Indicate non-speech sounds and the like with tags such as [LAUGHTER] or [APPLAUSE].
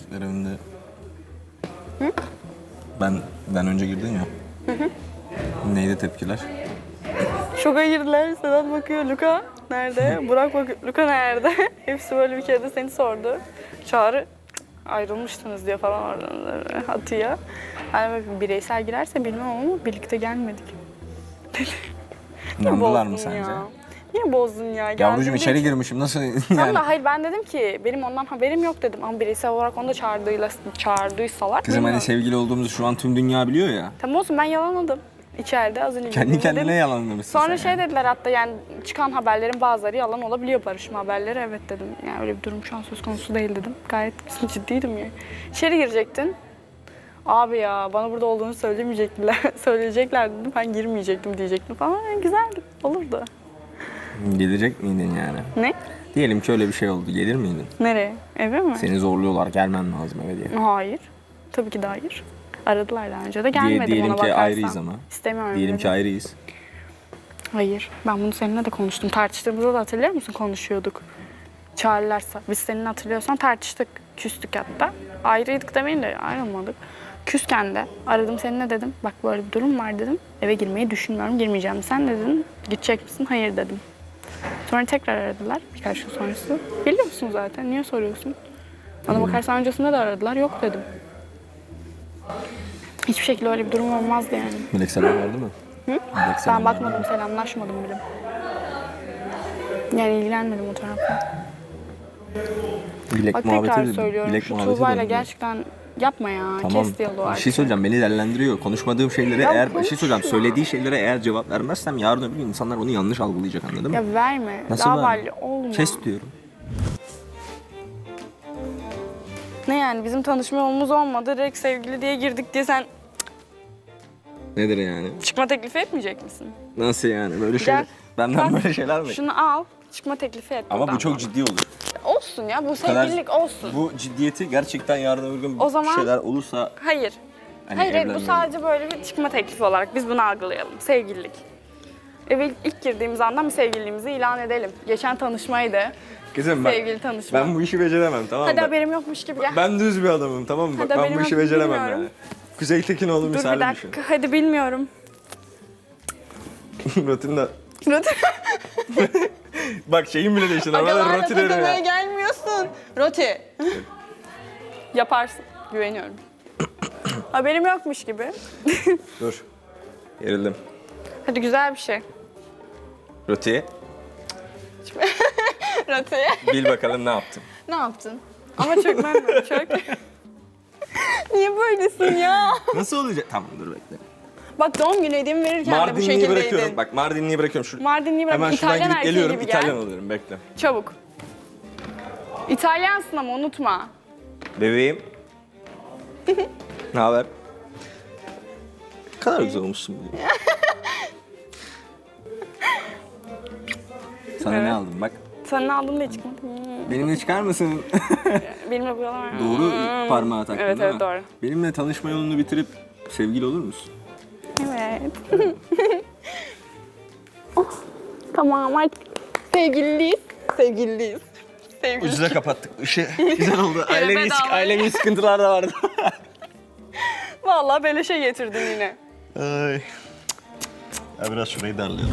erkekler evinde... Ben ben önce girdin ya. Neydi tepkiler? Şoka girdiler. Sedat bakıyor. Luka nerede? Burak bakıyor. Luka nerede? [LAUGHS] Hepsi böyle bir kere de seni sordu. Çağrı "Cık, ayrılmıştınız diye falan oradan. [LAUGHS] Hani böyle bireysel girerse bilmem ama birlikte gelmedik. Niye [LAUGHS] İnandılar mı sence? ya? Niye bozdun ya? Yavrucuğum Geldiğinde içeri hiç- girmişim nasıl Tamam yani? da hayır ben dedim ki benim ondan haberim yok dedim ama bireysel olarak onu da çağırdığıyla çağırdıysalar. Kızım hani bilmiyorum. sevgili olduğumuzu şu an tüm dünya biliyor ya. Tamam olsun ben yalanladım. İçeride az önce Kendi kendine dedim. yalanlamışsın Sonra sen şey yani. dediler hatta yani çıkan haberlerin bazıları yalan olabiliyor barışma haberleri. Evet dedim. Yani öyle bir durum şu an söz konusu değil dedim. Gayet [LAUGHS] ciddiydim ya. İçeri girecektin. Abi ya bana burada olduğunu söylemeyecekler. [LAUGHS] Söyleyecekler dedim. Ben girmeyecektim diyecektim falan. Yani güzeldi. Olurdu. Gelecek miydin yani? Ne? Diyelim ki öyle bir şey oldu. Gelir miydin? Nereye? Eve mi? Seni zorluyorlar gelmen lazım eve diye. Hayır. Tabii ki de hayır. Aradılar daha önce de Diye- gelmedim diyelim ona ki bakarsan. ayrıyız ama. İstemiyorum. Diyelim dedim. ki ayrıyız. Hayır. Ben bunu seninle de konuştum. Tartıştığımızda da hatırlıyor musun? Konuşuyorduk. Çağrılarsa. Biz seninle hatırlıyorsan tartıştık. Küstük hatta. Ayrıydık demeyin de ayrılmadık. Küsken de aradım seninle dedim. Bak böyle bir durum var dedim. Eve girmeyi düşünmüyorum. Girmeyeceğim. Sen dedin? Gidecek misin? Hayır dedim. Sonra tekrar aradılar birkaç gün sonrası. Biliyor musun zaten? Niye soruyorsun? Bana bakarsan öncesinde de aradılar. Yok dedim. Hiçbir şekilde öyle bir durum olmazdı yani. Melek selam verdi mi? Hı? Melek Ben verdi bakmadım, mi? selamlaşmadım bile. Yani ilgilenmedim o tarafta. Bilek Bak muhabbeti tekrar dedim. söylüyorum. Bilek Şu muhabbeti Tuğba'yla dedim. gerçekten yapma ya. Tamam. Kes diyaloğu Bir artık. şey söyleyeceğim. Beni delendiriyor. Konuşmadığım şeylere Ya eğer bir şey söyleyeceğim. konuşma. Söylediği şeylere eğer cevap vermezsem yarın öbür gün insanlar onu yanlış algılayacak anladın mı? Ya verme. Nasıl Daha verme? valli olma. Kes diyorum. Ne yani bizim tanışma yolumuz olmadı. Direkt sevgili diye girdik diye sen Nedir yani? çıkma teklifi etmeyecek misin? Nasıl yani? Böyle şeyler. Benden Bak, böyle şeyler mi? Şunu al. Çıkma teklifi et. Ama bu çok bana. ciddi olur. Olsun ya bu kadar- sevgililik olsun. Bu ciddiyeti gerçekten yarın öbür gün O bir zaman- şeyler olursa Hayır. hani hayır, hayır bu evlenmeyelim. sadece böyle bir çıkma teklifi olarak biz bunu algılayalım. Sevgililik. Eve ilk girdiğimiz andan bir sevgililiğimizi ilan edelim. Geçen tanışmaydı. Kızım bak Sevgili tanışma. ben bu işi beceremem tamam mı? Hadi haberim yokmuş gibi gel. Ben düz bir adamım tamam mı? Bak, Hadi ben haberim bu işi yok, beceremem bilmiyorum. yani. Kuzey Tekinoğlu Dur bir misali dakika düşün. hadi bilmiyorum. [LAUGHS] Rotinde... Roti. [LAUGHS] [LAUGHS] Bak şeyim bile değişti. Normalde Agalarla roti derim takılmaya ya. gelmiyorsun. Roti. Yaparsın. Güveniyorum. [COUGHS] Haberim yokmuş gibi. [LAUGHS] Dur. Gerildim. Hadi güzel bir şey. Roti. [LAUGHS] Roti. Bil bakalım ne yaptım. ne yaptın? Ama çok memnun çok. Niye böylesin ya? Nasıl olacak? Tamam dur bekle. Bak doğum günü hediyemi verirken de bu Mardinli'yi şekildeydin. bırakıyorum. Bak Mardinli'yi bırakıyorum. Şu... Mardinli'yi bırak. Hemen şuradan İtalyan gidip erkeği geliyorum. gibi İtalyan gel. oluyorum. Bekle. Çabuk. İtalyansın ama unutma. Bebeğim. [LAUGHS] ne haber? Ne kadar güzel olmuşsun bugün. Sana ne aldım bak. Sen ne aldın diye çıkmadı. Benimle çıkar mısın? [LAUGHS] Benimle bu yalan. Doğru parmağı taktın Evet değil evet mi? doğru. Benimle tanışma yolunu bitirip sevgili olur musun? Evet. [LAUGHS] oh, tamam artık sevgiliyiz. Sevgiliyiz. Sevgili. Ucuza kapattık ışığı. [LAUGHS] Güzel oldu. ailevi, bedava. ailevi sıkıntılar da vardı. Vallahi beleşe getirdin yine. Ay. Ya biraz şurayı darlayalım.